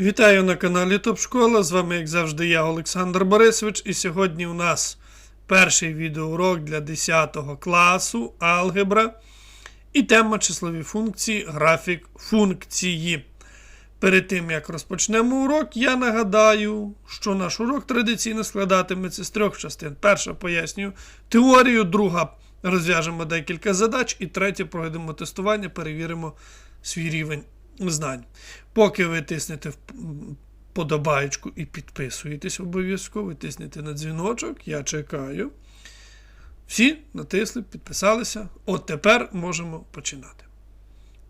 Вітаю на каналі Топ Школа. З вами, як завжди, я, Олександр Борисович, і сьогодні у нас перший відеоурок для 10 класу алгебра і тема числові функції, графік функції. Перед тим як розпочнемо урок, я нагадаю, що наш урок традиційно складатиметься з трьох частин. Перша пояснюю теорію, друга розв'яжемо декілька задач, і третє проведемо тестування, перевіримо свій рівень знань. Поки ви тиснете подобаєчку і підписуєтесь обов'язково, тиснете на дзвіночок, я чекаю. Всі натисли, підписалися. От тепер можемо починати.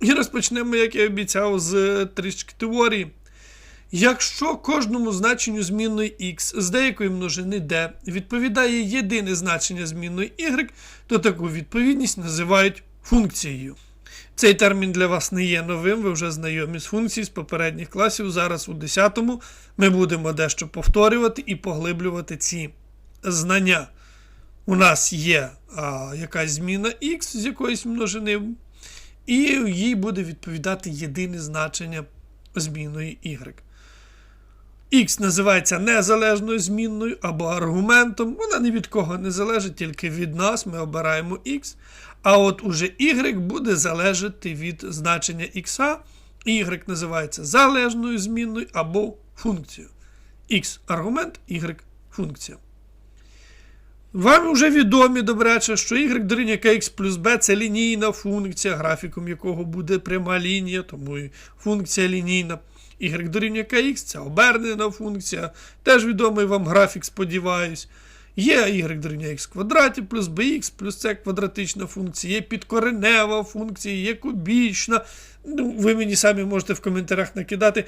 І розпочнемо, як я обіцяв, з трішки теорії. Якщо кожному значенню змінної x з деякої множини d відповідає єдине значення змінної y, то таку відповідність називають функцією. Цей термін для вас не є новим, ви вже знайомі з функцій з попередніх класів. Зараз у 10-му ми будемо дещо повторювати і поглиблювати ці знання. У нас є а, якась зміна x з якоїсь множини, і їй буде відповідати єдине значення змінної y. X називається незалежною змінною або аргументом. Вона ні від кого не залежить, тільки від нас. Ми обираємо X. А от уже Y буде залежати від значення X. Y називається залежною змінною або функцією. X аргумент, Y функція. Вам вже відомі, добряче, що y дорівнює kx плюс b це лінійна функція, графіком якого буде пряма лінія, тому і функція лінійна. Y дорівнює kx це обернена функція. Теж відомий вам графік, сподіваюсь. Є y дорівнює x квадраті плюс bx плюс c квадратична функція, є підкоренева функція, є кубічна. Ну, Ви мені самі можете в коментарях накидати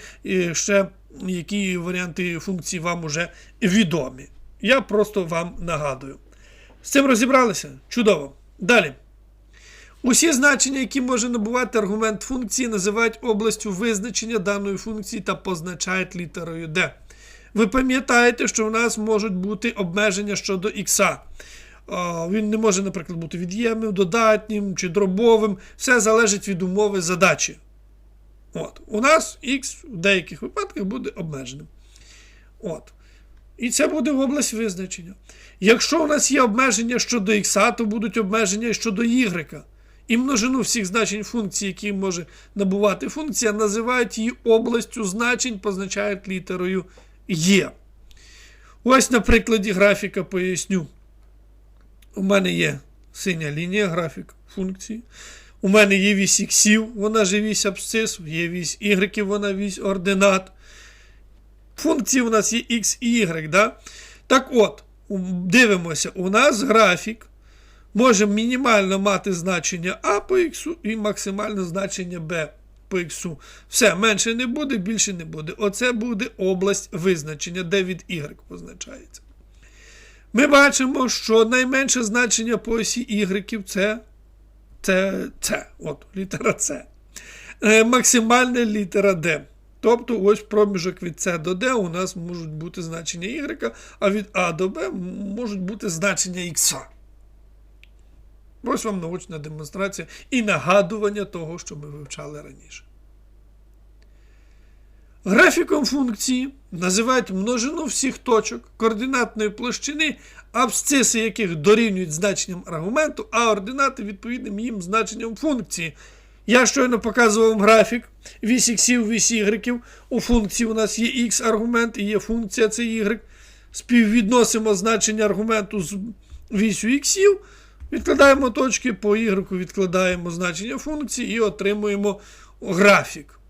ще, які варіанти функцій вам уже відомі. Я просто вам нагадую. З цим розібралися? Чудово. Далі. Усі значення, які може набувати аргумент функції, називають областю визначення даної функції та позначають літерою D. Ви пам'ятаєте, що у нас можуть бути обмеження щодо х. Він не може, наприклад, бути від'ємним, додатнім чи дробовим. Все залежить від умови задачі. От. У нас х в деяких випадках буде обмеженим. От. І це буде область визначення. Якщо у нас є обмеження щодо х, то будуть обмеження щодо y. І множину всіх значень функції, які може набувати функція, називають її областю значень, позначають літерою Є. Ось на прикладі графіка поясню. У мене є синя лінія графік функції. У мене є вісь іксів, вона же вісь абсцису, є вісь y, вона вісь ординат. Функції у нас є x і y. Да? Так от, дивимося, у нас графік може мінімально мати значення А по х і максимальне значення b х. Все, менше не буде, більше не буде. Оце буде область визначення, де від y позначається. Ми бачимо, що найменше значення по осі y це це, це. От, літера С. Е, максимальна літера D. Тобто ось проміжок від С до D у нас можуть бути значення Y, а від А до Б можуть бути значення Х. Ось вам научна демонстрація і нагадування того, що ми вивчали раніше. Графіком функції називають множину всіх точок координатної площини, абсциси яких дорівнюють значенням аргументу, а ординати відповідним їм значенням функції. Я щойно показував вам графік вісь іксів, вісь. У функції у нас є х аргумент і є функція це y. Співвідносимо значення аргументу з вісю іксів. Відкладаємо точки, по y відкладаємо значення функції і отримуємо графік.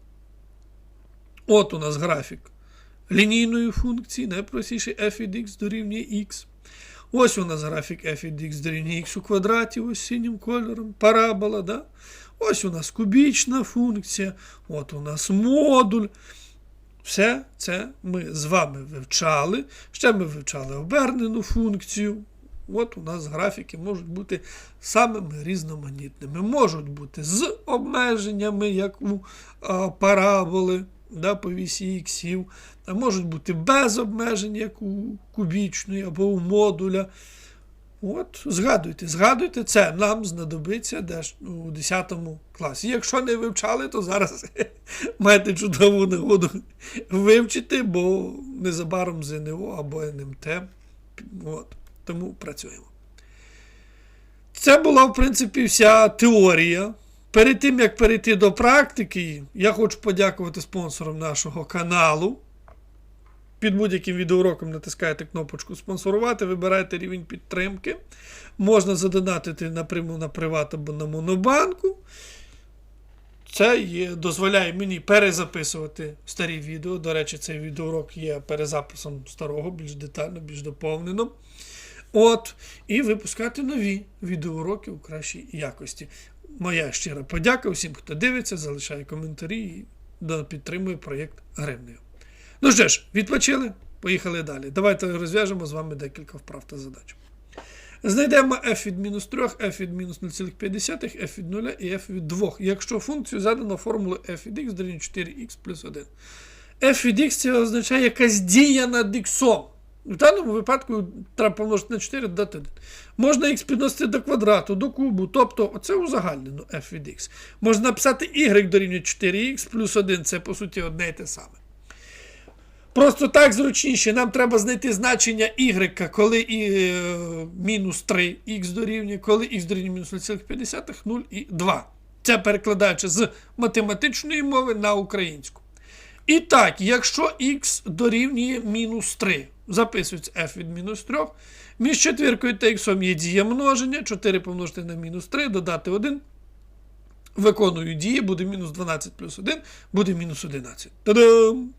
От у нас графік лінійної функції, найпростіший f від x дорівнює x. Ось у нас графік f від x дорівнює x у квадраті, ось синім кольором, парабола. Да? Ось у нас кубічна функція, от у нас модуль. Все це ми з вами вивчали. Ще ми вивчали обернену функцію. От у нас графіки можуть бути самими різноманітними. Можуть бути з обмеженнями, як у а, параболи да, по вісі іксів, а можуть бути без обмежень, як у кубічної або у модуля. От, Згадуйте, згадуйте, це нам знадобиться десь у 10 класі. Якщо не вивчали, то зараз маєте чудову нагоду вивчити, бо незабаром ЗНО або НМТ. От. Тому працюємо. Це була, в принципі, вся теорія. Перед тим, як перейти до практики, я хочу подякувати спонсорам нашого каналу. Під будь-яким відеоуроком натискаєте кнопочку спонсорувати, вибираєте рівень підтримки. Можна задонатити напряму на приват або на монобанку. Це є, дозволяє мені перезаписувати старі відео. До речі, цей відеоурок є перезаписом старого, більш детально, більш доповнено. От, і випускати нові відеоуроки у кращій якості. Моя щира подяка усім, хто дивиться, залишає коментарі і підтримує проєкт Гривнею. Ну що ж, відпочили? Поїхали далі. Давайте розв'яжемо з вами декілька вправ та задач. Знайдемо f від мінус 3, f від мінус 0,5, f від 0 і f від 2. Якщо функцію задано формулою f від x дорівнює 4x плюс 1. f від x це означає якась дія над x. В даному випадку треба помножити на 4 додати 1. Можна x підносити до квадрату, до кубу, тобто це узагальнено f від x. Можна написати y дорівнює 4x плюс 1, це по суті одне і те саме. Просто так зручніше. Нам треба знайти значення y, коли і, е, мінус 3х дорівнює, коли х дорівнює мінус 0,5, 0 і 2. Це перекладаючи з математичної мови на українську. І так, якщо х дорівнює мінус 3, записується f від мінус 3, між четвіркою та х є дія множення, 4 помножити на мінус 3, додати 1. Виконую дії, буде мінус 12 плюс 1, буде мінус 11. Та-дам!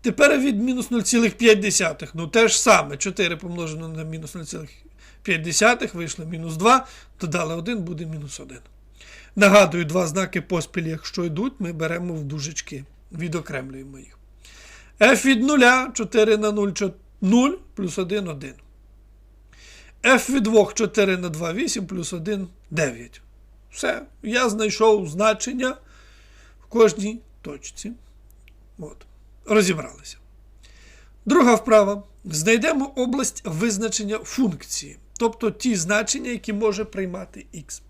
Тепер від мінус 0,5. Ну те ж саме. 4 помножено на мінус 0,5 вийшло мінус 2, додали 1, буде мінус 1. Нагадую, два знаки поспіль, якщо йдуть, ми беремо в дужечки, відокремлюємо їх. f від 0, 4 на 0, 0 плюс 1, 1. f від 2, 4 на 2, 8 плюс 1, 9. Все. Я знайшов значення в кожній точці. От. Розібралися. Друга вправа. Знайдемо область визначення функції, тобто ті значення, які може приймати х.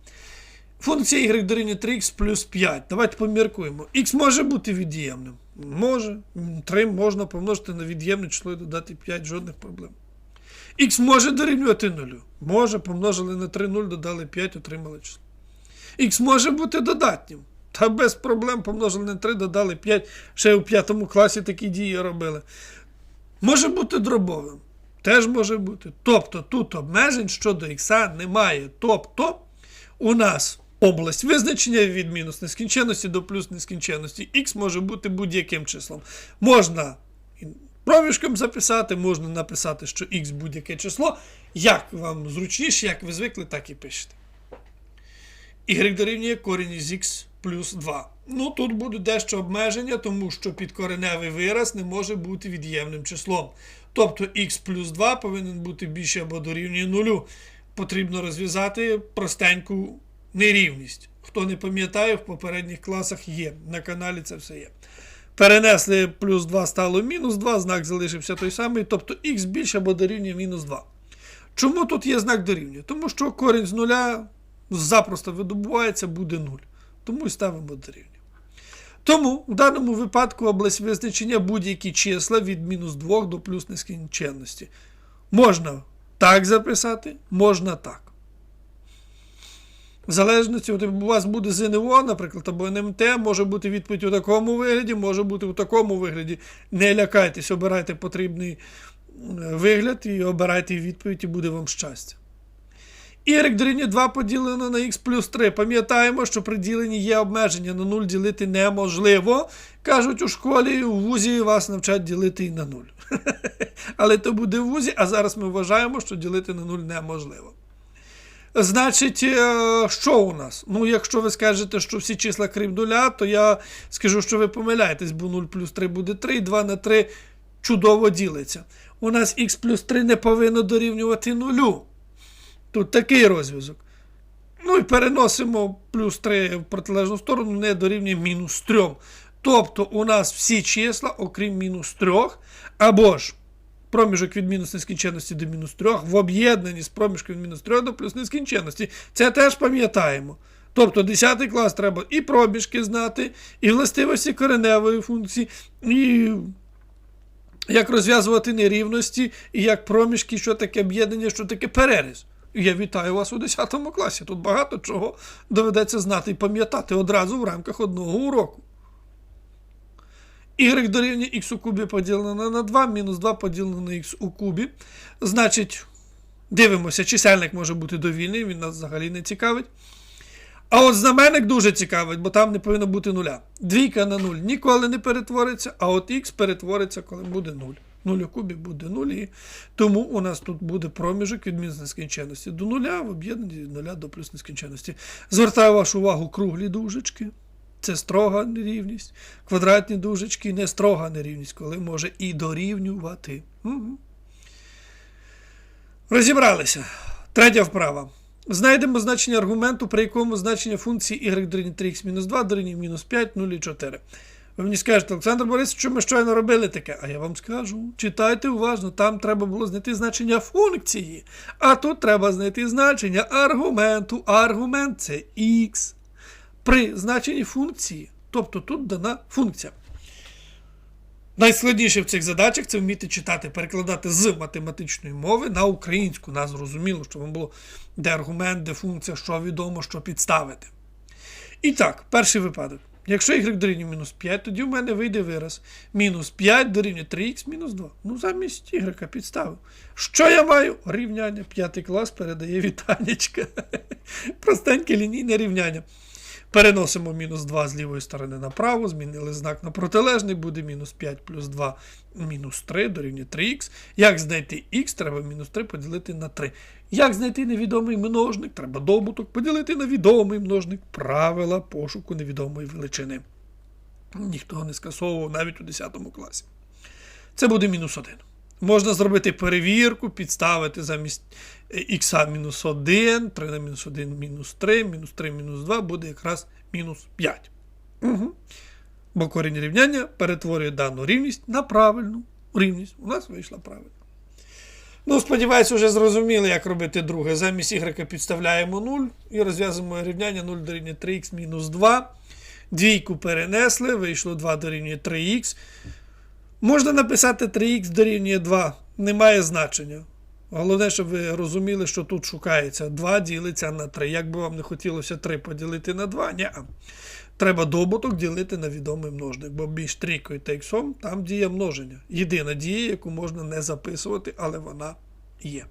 Функція y дорівнює 3х плюс 5. Давайте поміркуємо. Х може бути від'ємним. Може. 3 можна помножити на від'ємне число і додати 5, жодних проблем. Х може дорівнювати 0. Може, помножили на 3 0, додали 5, отримали число. Х може бути додатнім. Та без проблем помножили на 3, додали 5. Ще у 5 класі такі дії робили. Може бути дробовим. Теж може бути. Тобто тут обмежень щодо х немає. Тобто у нас область визначення від мінус нескінченності до плюс нескінченності. Х може бути будь-яким числом. Можна проміжком записати, можна написати, що х будь-яке число. Як вам зручніше, як ви звикли, так і пишете. Y дорівнює корінь із х плюс 2. Ну, тут буде дещо обмеження, тому що підкореневий вираз не може бути від'ємним числом. Тобто х плюс 2 повинен бути більше або дорівнює нулю. Потрібно розв'язати простеньку нерівність. Хто не пам'ятає, в попередніх класах є. На каналі це все є. Перенесли плюс 2 стало мінус 2, знак залишився той самий, тобто х більше або дорівнює мінус 2. Чому тут є знак дорівнює? Тому що корінь з нуля запросто видобувається, буде 0. Тому і ставимо дорівнює. Тому в даному випадку область визначення будь-які числа від мінус 2 до плюс нескінченності. Можна так записати, можна так. В залежності, у вас буде ЗНО, наприклад, або НМТ, може бути відповідь у такому вигляді, може бути у такому вигляді. Не лякайтесь, обирайте потрібний вигляд і обирайте відповідь, і буде вам щастя. Y дорівнює 2 поділено на х плюс 3. Пам'ятаємо, що при діленні є обмеження на 0 ділити неможливо. Кажуть, у школі у вузі вас навчать ділити і на 0. Але то буде в вузі, а зараз ми вважаємо, що ділити на 0 неможливо. Значить, що у нас? Ну, якщо ви скажете, що всі числа крім нуля, то я скажу, що ви помиляєтесь, бо 0 плюс 3 буде 3, 2 на 3 чудово ділиться. У нас х плюс 3 не повинно дорівнювати нулю. Тут такий розв'язок. Ну і переносимо плюс 3 в протилежну сторону, не дорівнює мінус 3. Тобто у нас всі числа, окрім мінус 3, або ж проміжок від мінус нескінченності до мінус 3, в об'єднанні з проміжком від мінус 3 до плюс нескінченності. Це теж пам'ятаємо. Тобто 10 клас треба і пробіжки знати, і властивості кореневої функції, і як розв'язувати нерівності, і як проміжки, що таке об'єднання, що таке переріз. Я вітаю вас у 10 класі. Тут багато чого доведеться знати і пам'ятати одразу в рамках одного уроку. Y дорівнює х у кубі поділено на 2, мінус 2 поділено на х у кубі. Значить, дивимося, чисельник може бути довільний, він нас взагалі не цікавить. А от знаменник дуже цікавить, бо там не повинно бути нуля. Двійка на 0 ніколи не перетвориться, а от х перетвориться, коли буде 0. 0 у кубі буде 0, і тому у нас тут буде проміжок від мінус нескінченності до нуля в об'єднанні від нуля до плюс нескінченності. Звертаю вашу увагу круглі дужечки. Це строга нерівність. Квадратні дужечки не строга нерівність, коли може і дорівнювати. Угу. Розібралися. Третя вправа. Знайдемо значення аргументу, при якому значення функції y дорівнює 3х-2 дорівнює мінус 5, 0 і 4. Ви мені скажете, Олександр Борисович, що ми щойно робили таке? А я вам скажу. Читайте уважно, там треба було знайти значення функції. А тут треба знайти значення аргументу. Аргумент це х. При значенні функції, тобто тут дана функція. Найскладніше в цих задачах це вміти читати, перекладати з математичної мови на українську. Нас зрозуміло, що вам було де аргумент, де функція, що відомо, що підставити. І так, перший випадок. Якщо y дорівнює мінус 5, тоді в мене вийде вираз. Мінус 5 дорівнює 3х мінус 2. Ну, замість y підставив. Що я маю? Рівняння. П'ятий клас передає вітанечка. Простеньке лінійне рівняння. Переносимо мінус 2 з лівої сторони направо, змінили знак на протилежний, буде мінус 5 плюс 2 мінус 3 дорівнює 3х. Як знайти х, треба мінус 3 поділити на 3. Як знайти невідомий множник? Треба добуток поділити на відомий множник. Правила пошуку невідомої величини. Ніхто не скасовував навіть у 10 класі. Це буде мінус 1. Можна зробити перевірку, підставити замість х мінус 1, 3 на мінус 1 мінус 3, мінус 3 мінус 2 буде якраз мінус 5. Угу. Бо корінь рівняння перетворює дану рівність на правильну рівність. У нас вийшла правильно. Ну, сподіваюся, вже зрозуміли, як робити друге. Замість y підставляємо 0 і розв'язуємо рівняння 0 дорівнює 3х мінус 2. Двійку перенесли, вийшло 2 дорівнює 3х. Можна написати 3х дорівнює 2, немає значення. Головне, щоб ви розуміли, що тут шукається 2 ділиться на 3. Як би вам не хотілося 3 поділити на 2, ні. Треба добуток ділити на відомий множник, бо між трійкою та іксом там діє множення. Єдина дія, яку можна не записувати, але вона є.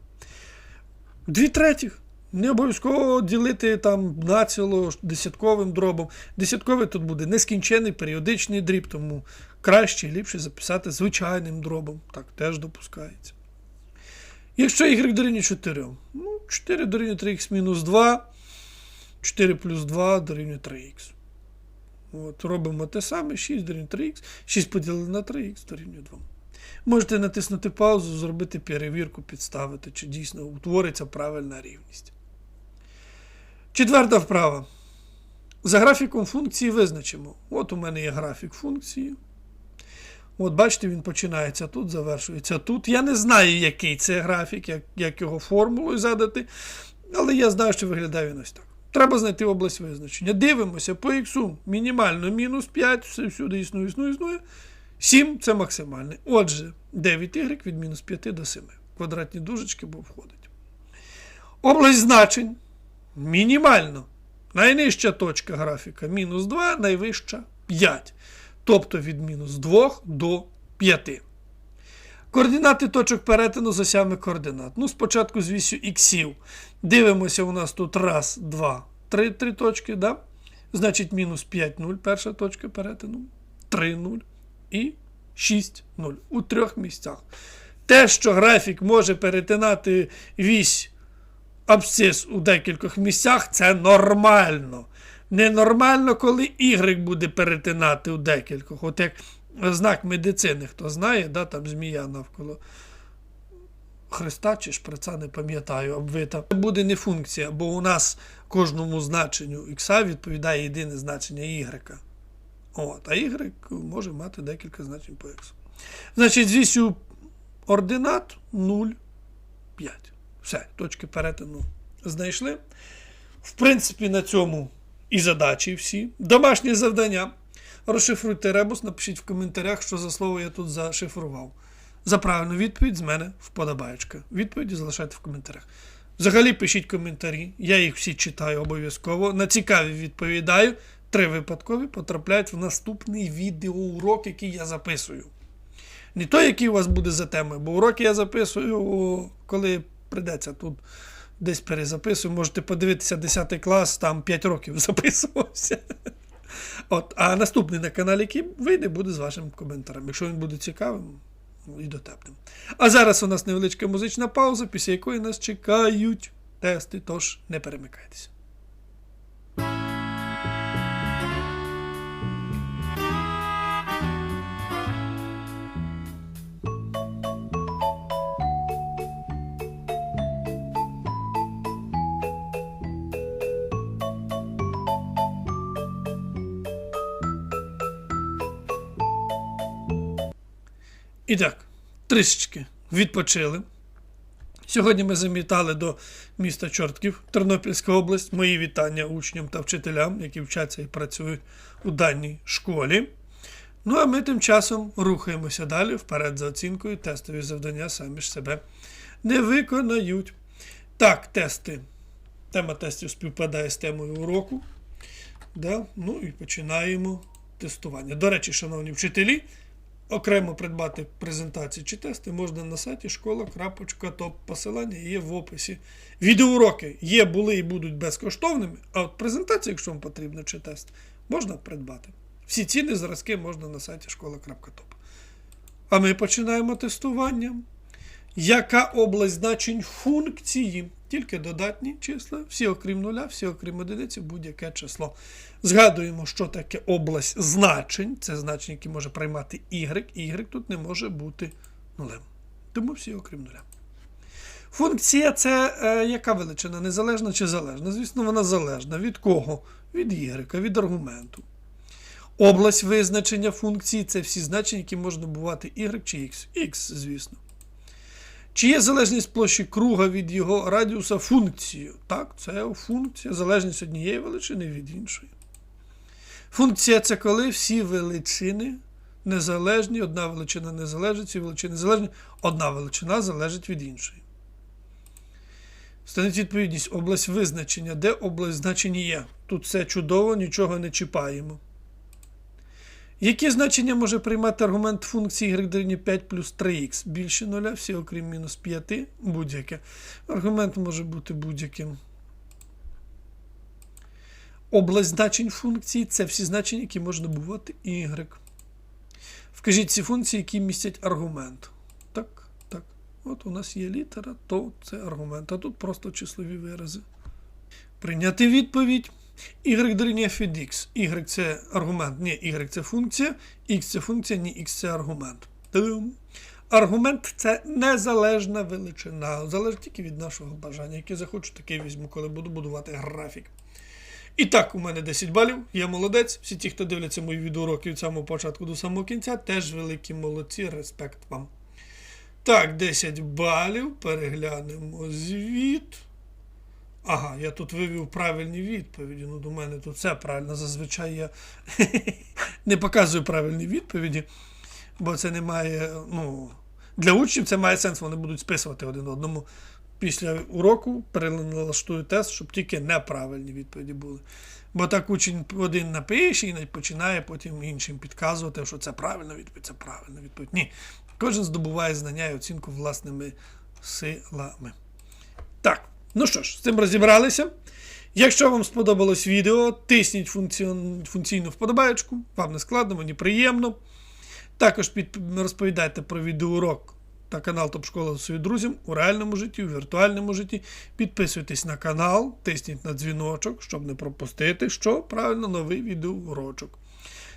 Дві третіх. Не обов'язково ділити там націло десятковим дробом. Десятковий тут буде нескінчений періодичний дріб, тому краще і ліпше записати звичайним дробом. Так теж допускається. Якщо y дорівнює 4, ну, 4 дорівнює 3х мінус 2, 4 плюс 2 дорівнює 3х. От, Робимо те саме, 6 дорівнює 3х, 6 поділили на 3х дорівнює 2. Можете натиснути паузу, зробити перевірку, підставити, чи дійсно утвориться правильна рівність. Четверта вправа. За графіком функції визначимо. От у мене є графік функції. От, бачите, він починається тут, завершується тут. Я не знаю, який це графік, як, як його формулою задати, але я знаю, що виглядає він ось так. Треба знайти область визначення. Дивимося по х мінімально мінус 5, все всюди існує, існує, існує. 7 це максимальний. Отже, 9y від мінус 5 до 7. Квадратні дужечки, бо входить. Область значень мінімально. Найнижча точка графіка мінус 2, найвища 5. Тобто від мінус 2 до 5. Координати точок перетину з осями координат. Ну, спочатку з вісю іксів. Дивимося, у нас тут раз, два, три, три точки. да? Значить, мінус 5, 0, перша точка перетину. 3, 0 і 6, 0. У трьох місцях. Те, що графік може перетинати вісь абсцис у декількох місцях, це нормально. Ненормально, коли Y буде перетинати у декількох. От як знак медицини, хто знає, да, там змія навколо Христа чи шприца, не пам'ятаю, обвита. Це буде не функція, бо у нас кожному значенню X відповідає єдине значення Y. От, А Y може мати декілька значень по X. Значить, з вісю ординат 0, 5. Все, точки перетину знайшли. В принципі, на цьому і задачі всі, домашні завдання. Розшифруйте ребус, напишіть в коментарях, що за слово я тут зашифрував. За правильну відповідь з мене вподобаєчка. Відповіді залишайте в коментарях. Взагалі пишіть коментарі, я їх всі читаю обов'язково. На цікаві відповідаю. Три випадкові потрапляють в наступний відеоурок, який я записую. Не той, який у вас буде за темою, бо уроки я записую, коли прийдеться тут десь перезаписую. Можете подивитися 10 клас, там 5 років записувався. От, а наступний на каналі, який вийде, буде з вашим коментарем. Якщо він буде цікавим ну, і дотепним. А зараз у нас невеличка музична пауза, після якої нас чекають тести, тож не перемикайтеся. І так, трішечки відпочили. Сьогодні ми замітали до міста Чортків, Тернопільська область. Мої вітання учням та вчителям, які вчаться і працюють у даній школі. Ну а ми тим часом рухаємося далі вперед за оцінкою. Тестові завдання самі ж себе не виконають. Так, тести. Тема тестів співпадає з темою уроку. Да? Ну і починаємо тестування. До речі, шановні вчителі, окремо придбати презентації чи тести можна на сайті школа.топ. Посилання є в описі. Відеоуроки є, були і будуть безкоштовними, а от презентації, якщо вам потрібно, чи тест, можна придбати. Всі ціни зразки можна на сайті школа.топ. А ми починаємо тестування. Яка область значень функції? Тільки додатні числа, всі окрім нуля, всі окрім одиниці, будь-яке число. Згадуємо, що таке область значень. Це значення, які може приймати y. Y тут не може бути нулем. Тому всі окрім нуля. Функція це е, яка величина? Незалежна чи залежна? Звісно, вона залежна. Від кого? Від y, від аргументу. Область визначення функції це всі значення, які можна бувати y чи x. X, звісно. Чи є залежність площі круга від його радіуса функцією? Так, це функція, залежність однієї величини від іншої. Функція це коли всі величини незалежні, одна величина не залежить, всі величини залежні, одна величина залежить від іншої. Станеть відповідність область визначення. Де область значення є? Тут все чудово, нічого не чіпаємо. Які значення може приймати аргумент функції y дорівнює 5 плюс 3х? Більше 0, всі окрім мінус 5, будь-яке. Аргумент може бути будь-яким. Область значень функції це всі значення, які можна бувати y. Вкажіть ці функції, які містять аргумент. Так, так. От у нас є літера, то це аргумент. А тут просто числові вирази. Прийняти відповідь. Y дорівнює від x. Y це аргумент, ні, y це функція, x це функція, ні, x це аргумент. Тим. Аргумент це незалежна величина. Залежить тільки від нашого бажання. Яке захочу, таке візьму, коли буду будувати графік. І так, у мене 10 балів, я молодець. Всі ті, хто дивляться мої відеоуроки від самого початку до самого кінця, теж великі молодці, респект вам. Так, 10 балів. Переглянемо звіт. Ага, я тут вивів правильні відповіді. Ну, до мене тут все правильно. Зазвичай я не показую правильні відповіді, бо це не має. ну, Для учнів це має сенс, вони будуть списувати один одному. Після уроку переналаштую тест, щоб тільки неправильні відповіді були. Бо так учень один напише і починає потім іншим підказувати, що це правильна відповідь, це правильна відповідь. Ні. Кожен здобуває знання і оцінку власними силами. Так. Ну що ж, з цим розібралися. Якщо вам сподобалось відео, тисніть функціон... функційну вподобаєчку, вам не складно, мені приємно. Також під... розповідайте про відеоурок та канал Топ Школа своїм друзям у реальному житті, у віртуальному житті. Підписуйтесь на канал, тисніть на дзвіночок, щоб не пропустити, що правильно новий відеоурочок.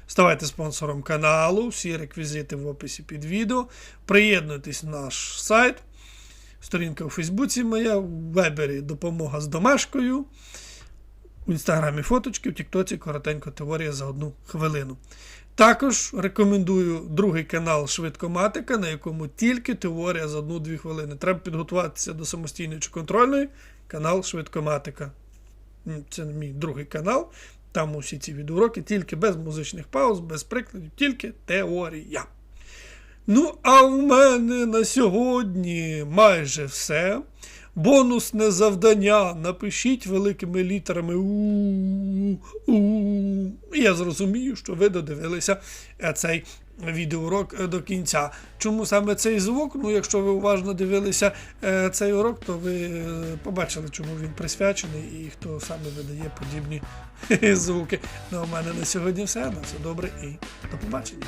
Ставайте спонсором каналу, всі реквізити в описі під відео. Приєднуйтесь в наш сайт. Сторінка у Фейсбуці моя, в Вебері допомога з домашкою, в інстаграмі фоточки, в Тіктоці коротенько теорія за одну хвилину. Також рекомендую другий канал Швидкоматика, на якому тільки теорія за одну-дві хвилини. Треба підготуватися до самостійної чи контрольної. Канал Швидкоматика. це мій другий канал. Там усі ці відеоуроки, тільки без музичних пауз, без прикладів, тільки теорія. Ну, а в мене на сьогодні майже все. Бонусне завдання. Напишіть великими літерами у у Я зрозумію, що ви додивилися е, цей відеоурок е, до кінця. Чому саме цей звук? Ну, якщо ви уважно дивилися е, цей урок, то ви побачили, чому він присвячений і хто саме видає подібні звуки. Ну, в мене на сьогодні все. На все добре і до побачення.